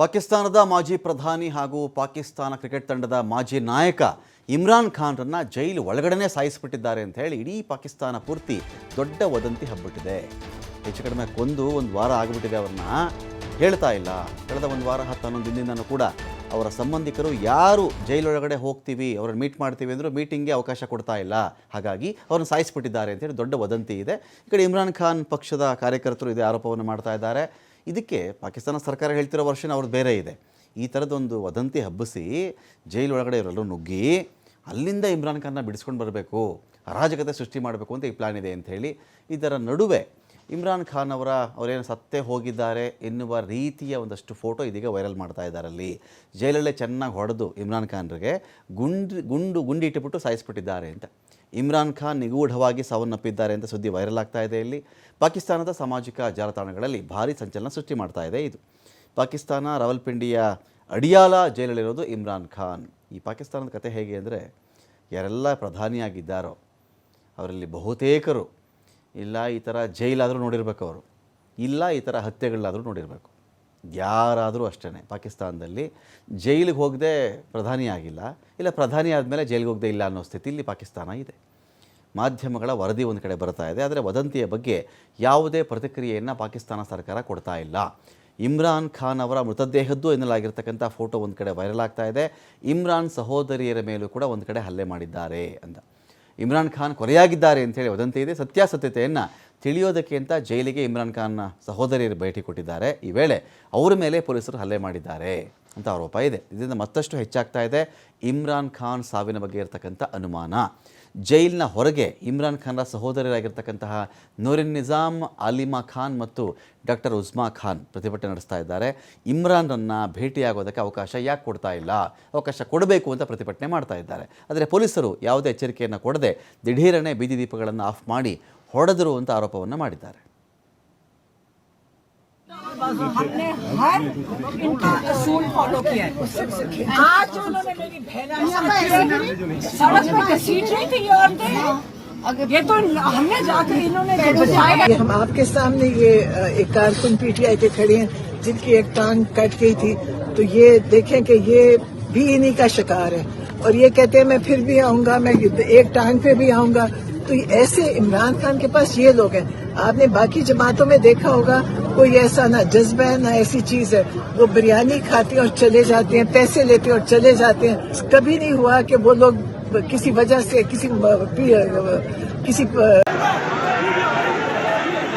ಪಾಕಿಸ್ತಾನದ ಮಾಜಿ ಪ್ರಧಾನಿ ಹಾಗೂ ಪಾಕಿಸ್ತಾನ ಕ್ರಿಕೆಟ್ ತಂಡದ ಮಾಜಿ ನಾಯಕ ಇಮ್ರಾನ್ ಖಾನ್ರನ್ನು ಜೈಲು ಒಳಗಡೆ ಸಾಯಿಸಿಬಿಟ್ಟಿದ್ದಾರೆ ಅಂತ ಹೇಳಿ ಇಡೀ ಪಾಕಿಸ್ತಾನ ಪೂರ್ತಿ ದೊಡ್ಡ ವದಂತಿ ಹಬ್ಬಿಟ್ಟಿದೆ. ಹೆಚ್ಚು ಕಡಿಮೆ ಕೊಂದು ಒಂದು ವಾರ ಆಗಿಬಿಟ್ಟಿದೆ ಅವ್ರನ್ನ. ಹೇಳ್ತಾ ಇಲ್ಲ. ಕಳೆದ ಒಂದು ವಾರ ಹತ್ತು ಹನ್ನೊಂದು ದಿನದಿಂದನೂ ಕೂಡ ಅವರ ಸಂಬಂಧಿಕರು ಯಾರು ಜೈಲೊಳಗಡೆ ಹೋಗ್ತೀವಿ, ಅವ್ರನ್ನ ಮೀಟ್ ಮಾಡ್ತೀವಿ ಅಂದರೂ ಮೀಟಿಂಗ್ಗೆ ಅವಕಾಶ ಕೊಡ್ತಾ ಇಲ್ಲ. ಹಾಗಾಗಿ ಅವ್ರನ್ನ ಸಾಯಿಸಿಬಿಟ್ಟಿದ್ದಾರೆ ಅಂತೇಳಿ ದೊಡ್ಡ ವದಂತಿ ಇದೆ. ಈ ಕಡೆ ಇಮ್ರಾನ್ ಖಾನ್ ಪಕ್ಷದ ಕಾರ್ಯಕರ್ತರು ಇದೇ ಆರೋಪವನ್ನು ಮಾಡ್ತಾ ಇದ್ದಾರೆ. ಇದಕ್ಕೆ ಪಾಕಿಸ್ತಾನ ಸರ್ಕಾರ ಹೇಳ್ತಿರೋ ವರ್ಷನ ಅವ್ರದ್ದು ಬೇರೆ ಇದೆ. ಈ ಥರದೊಂದು ವದಂತಿ ಹಬ್ಬಿಸಿ ಜೈಲೊಳಗಡೆ ಇವರೆಲ್ಲರೂ ನುಗ್ಗಿ ಅಲ್ಲಿಂದ ಇಮ್ರಾನ್ ಖಾನ್ನ ಬಿಡಿಸ್ಕೊಂಡು ಬರಬೇಕು, ಅರಾಜಕತೆ ಸೃಷ್ಟಿ ಮಾಡಬೇಕು ಅಂತ ಈ ಪ್ಲ್ಯಾನ್ ಇದೆ ಅಂತ ಹೇಳಿ ಇದರ ನಡುವೆ ಇಮ್ರಾನ್ ಖಾನ್ ಅವರ ಅವರೇನು ಸತ್ತೇ ಹೋಗಿದ್ದಾರೆ ಎನ್ನುವ ರೀತಿಯ ಒಂದಷ್ಟು ಫೋಟೋ ಇದೀಗ ವೈರಲ್ ಮಾಡ್ತಾ ಇದ್ದಾರೆ ಅಲ್ಲಿ. ಜೈಲಲ್ಲೇ ಚೆನ್ನಾಗಿ ಹೊಡೆದು ಇಮ್ರಾನ್ ಖಾನ್ರಿಗೆ ಗುಂಡು ಗುಂಡು, ಗುಂಡಿ ಇಟ್ಟುಬಿಟ್ಟು ಸಾಯಿಸ್ಬಿಟ್ಟಿದ್ದಾರೆ ಅಂತ. ಇಮ್ರಾನ್ ಖಾನ್ ನಿಗೂಢವಾಗಿ ಸಾವನ್ನಪ್ಪಿದ್ದಾರೆ ಅಂತ ಸುದ್ದಿ ವೈರಲ್ ಆಗ್ತಾ ಇದೆ ಇಲ್ಲಿ. ಪಾಕಿಸ್ತಾನದ ಸಾಮಾಜಿಕ ಜಾಲತಾಣಗಳಲ್ಲಿ ಭಾರೀ ಸಂಚಲನ ಸೃಷ್ಟಿ ಮಾಡ್ತಾ ಇದೆ ಇದು. ಪಾಕಿಸ್ತಾನ ರಾವಲ್ಪಿಂಡಿಯ ಅಡಿಯಾಲ ಜೈಲಲ್ಲಿರೋದು ಇಮ್ರಾನ್ ಖಾನ್. ಈ ಪಾಕಿಸ್ತಾನದ ಕತೆ ಹೇಗೆ ಅಂದರೆ, ಯಾರೆಲ್ಲ ಪ್ರಧಾನಿಯಾಗಿದ್ದಾರೋ, ಅವರಲ್ಲಿ ಬಹುತೇಕರು ಇಲ್ಲ, ಈ ಥರ ಜೈಲಾದರೂ ನೋಡಿರ್ಬೇಕು ಅವರು. ಇಲ್ಲ, ಈ ಥರ ಹತ್ಯೆಗಳಾದರೂ ನೋಡಿರಬೇಕು. ಯಾರಾದರೂ ಅಷ್ಟೇ ಪಾಕಿಸ್ತಾನದಲ್ಲಿ ಜೈಲಿಗೆ ಹೋಗದೆ ಪ್ರಧಾನಿ ಆಗಿಲ್ಲ. ಇಲ್ಲ, ಪ್ರಧಾನಿ ಆದಮೇಲೆ ಜೈಲಿಗೆ ಹೋಗದೆ ಇಲ್ಲ ಅನ್ನೋ ಸ್ಥಿತಿ ಇಲ್ಲಿ ಪಾಕಿಸ್ತಾನ ಇದೆ. ಮಾಧ್ಯಮಗಳ ವರದಿ ಒಂದು ಕಡೆ ಬರ್ತಾ ಇದೆ. ಆದರೆ ವದಂತಿಯ ಬಗ್ಗೆ ಯಾವುದೇ ಪ್ರತಿಕ್ರಿಯೆಯನ್ನು ಪಾಕಿಸ್ತಾನ ಸರ್ಕಾರ ಕೊಡ್ತಾ ಇಲ್ಲ. ಇಮ್ರಾನ್ ಖಾನ್ ಅವರ ಮೃತದೇಹದ್ದು ಎನ್ನಲಾಗಿರ್ತಕ್ಕಂಥ ಫೋಟೋ ಒಂದು ಕಡೆ ವೈರಲ್ ಆಗ್ತಾ ಇದೆ. ಇಮ್ರಾನ್ ಸಹೋದರಿಯರ ಮೇಲೂ ಕೂಡ ಒಂದು ಕಡೆ ಹಲ್ಲೆ ಮಾಡಿದ್ದಾರೆ ಅಂತ. ಇಮ್ರಾನ್ ಖಾನ್ ಕೊರೆಯಾಗಿದ್ದಾರೆ ಅಂತೇಳಿ ವದಂತಿ ಇದೆ. ಸತ್ಯಾಸತ್ಯತೆಯನ್ನು ತಿಳಿಯೋದಕ್ಕೆ ಅಂತ ಜೈಲಿಗೆ ಇಮ್ರಾನ್ ಖಾನ್ನ ಸಹೋದರಿಯರು ಭೇಟಿ ಕೊಟ್ಟಿದ್ದಾರೆ. ಈ ವೇಳೆ ಅವರ ಮೇಲೆ ಪೊಲೀಸರು ಹಲ್ಲೆ ಮಾಡಿದ್ದಾರೆ. ಅಂತ ಆರೋಪ ಇದೆ. ಇದರಿಂದ ಮತ್ತಷ್ಟು ಹೆಚ್ಚಾಗ್ತಾ ಇದೆ. ಇಮ್ರಾನ್ ಖಾನ್ ಸಾವಿನ ಬಗ್ಗೆ ಇರತಕ್ಕಂಥ ಅನುಮಾನ. ಜೈಲಿನ ಹೊರಗೆ ಇಮ್ರಾನ್ ಖಾನ್ರ ಸಹೋದರರಾಗಿರ್ತಕ್ಕಂತಹ ನೂರಿನ್ ನಿಜಾಮ್ ಅಲಿಮಾ ಖಾನ್ ಮತ್ತು ಡಾಕ್ಟರ್ ಉಜ್ಮಾ ಖಾನ್ ಪ್ರತಿಭಟನೆ ನಡೆಸ್ತಾ ಇದ್ದಾರೆ. ಇಮ್ರಾನ್ರನ್ನು ಭೇಟಿಯಾಗೋದಕ್ಕೆ ಅವಕಾಶ ಯಾಕೆ ಕೊಡ್ತಾ ಇಲ್ಲ? ಅವಕಾಶ ಕೊಡಬೇಕು ಅಂತ ಪ್ರತಿಭಟನೆ ಮಾಡ್ತಾ ಇದ್ದಾರೆ. ಆದರೆ ಪೊಲೀಸರು ಯಾವುದೇ ಎಚ್ಚರಿಕೆಯನ್ನು ಕೊಡದೆ ದಿಢೀರನೆ ಬೀದಿ ದೀಪಗಳನ್ನು ಆಫ್ ಮಾಡಿ ಹೊಡೆದರು ಅಂತ ಆರೋಪವನ್ನು ಮಾಡಿದ್ದಾರೆ. हमने हर इनका असूल फॉलो किया है। आज उन्होंने मेरी बहन सड़क पे घसीट रही थी ये औरतें। ये तो हमने जाकर इन्होंने बचाया। हम आपके सामने ये एक कारकुन पीटीआई के खड़े हैं जिनकी एक टांग कट गई थी। तो ये देखें कि ये भी इन्हीं का शिकार है। और ये कहते हैं मैं फिर भी आऊँगा मैं एक टांग पे भी आऊँगा तो ऐसे इमरान खान के पास ये लोग हैं। आपने बाकी जमातों में देखा होगा, कोई ऐसा ना जज्बा है, ना ऐसी चीज़ है। वो बिरयानी खाते हैं और चले जाते हैं, पैसे लेते हैं और चले जाते हैं। कभी नहीं हुआ कि वो लोग किसी वजह से, किसी किसी